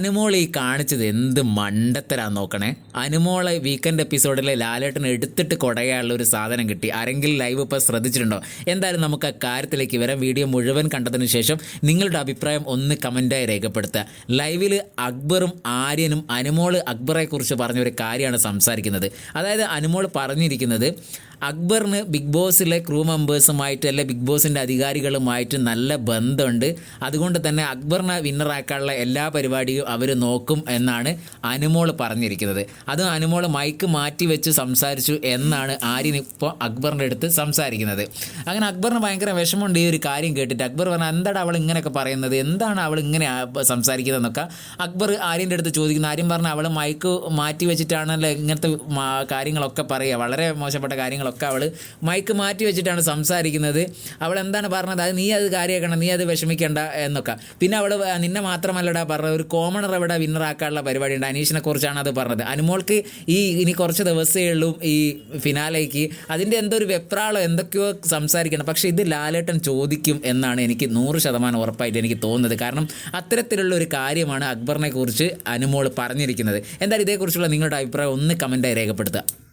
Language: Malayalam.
അനുമോൾ ഈ കാണിച്ചത് എന്ത് മണ്ടത്തരാ നോക്കണേ? അനുമോളെ വീക്കെൻഡ് എപ്പിസോഡിലെ ലാലേട്ടൻ എടുത്തിട്ട് കൊടയാനുള്ള ഒരു സാധനം കിട്ടി. ആരെങ്കിലും ലൈവ് ഇപ്പോൾ ശ്രദ്ധിച്ചിട്ടുണ്ടോ? എന്തായാലും നമുക്ക് ആ കാര്യത്തിലേക്ക് വരാം. വീഡിയോ മുഴുവൻ കണ്ടതിന് ശേഷം നിങ്ങളുടെ അഭിപ്രായം ഒന്ന് കമന്റായി രേഖപ്പെടുത്തുക. ലൈവിൽ അക്ബറും ആര്യനും അനുമോൾ അക്ബറെ കുറിച്ച് പറഞ്ഞ ഒരു കാര്യമാണ് സംസാരിക്കുന്നത്. അതായത് അനുമോൾ പറഞ്ഞിരിക്കുന്നത് അക്ബറിന് ബിഗ് ബോസിലെ ക്രൂ മെമ്പേഴ്സുമായിട്ട് അല്ലെ ബിഗ് ബോസിന്റെ അധികാരികളുമായിട്ട് നല്ല ബന്ധമുണ്ട്. അതുകൊണ്ട് തന്നെ അക്ബറിനെ വിന്നറാക്കാനുള്ള എല്ലാ പരിപാടിയും അവർ നോക്കും എന്നാണ് അനുമോൾ പറഞ്ഞിരിക്കുന്നത്. അത് അനുമോൾ മൈക്ക് മാറ്റി വെച്ച് സംസാരിച്ചു എന്നാണ് ആര്യൻ ഇപ്പോൾ അക്ബറിന്റെ അടുത്ത് സംസാരിക്കുന്നത്. അങ്ങനെ അക്ബറിന് ഭയങ്കര വിഷമമുണ്ട് ഈ ഒരു കാര്യം കേട്ടിട്ട്. അക്ബർ പറഞ്ഞാൽ എന്താണ് അവൾ ഇങ്ങനെയൊക്കെ പറയുന്നത്? എന്താണ് അവൾ ഇങ്ങനെ സംസാരിക്കുന്നതെന്നൊക്കെ? അക്ബർ ആര്യന്റെ അടുത്ത് ചോദിക്കുന്നു. ആര്യം പറഞ്ഞാൽ അവൾ മൈക്ക് മാറ്റി വെച്ചിട്ടാണല്ലോ ഇങ്ങനത്തെ കാര്യങ്ങളൊക്കെ പറയുക? വളരെ മോശപ്പെട്ട കാര്യങ്ങളൊക്കെ അവൾ മൈക്ക് മാറ്റി വെച്ചിട്ടാണ് സംസാരിക്കുന്നത്. അവൾ എന്താണ് പറഞ്ഞത്? അത് നീ അത് കാര്യമാക്കണം നീ അത് വിഷമിക്കേണ്ട എന്നൊക്കെ. പിന്നെ അവൾ നിന്നെ മാത്രമല്ലടാ പറഞ്ഞത് ഒരു കോമണർ ഇവിടെ വിന്നറാക്കാനുള്ള പരിപാടി ഉണ്ട് അനീഷിനെ കുറിച്ചാണ് അത് പറഞ്ഞത്. അനുമോൾക്ക് ഈ ഇനി കുറച്ച് ദിവസമേ ഉള്ളൂ ഈ ഫിനാലേക്ക് അതിന്റെ എന്തോ ഒരു വെപ്രാളോ എന്തൊക്കെയോ സംസാരിക്കണം. പക്ഷേ ഇത് ലാലേട്ടൻ ചോദിക്കും എന്നാണ് എനിക്ക് നൂറ് ശതമാനം ഉറപ്പായിട്ട് എനിക്ക് തോന്നുന്നത്. കാരണം അത്തരത്തിലുള്ള ഒരു കാര്യമാണ് അക്ബറിനെ കുറിച്ച് അനുമോൾ പറഞ്ഞിരിക്കുന്നത്. എന്തായാലും ഇതേക്കുറിച്ചുള്ള നിങ്ങളുടെ അഭിപ്രായം ഒന്ന് കമന്റായി രേഖപ്പെടുത്തുക.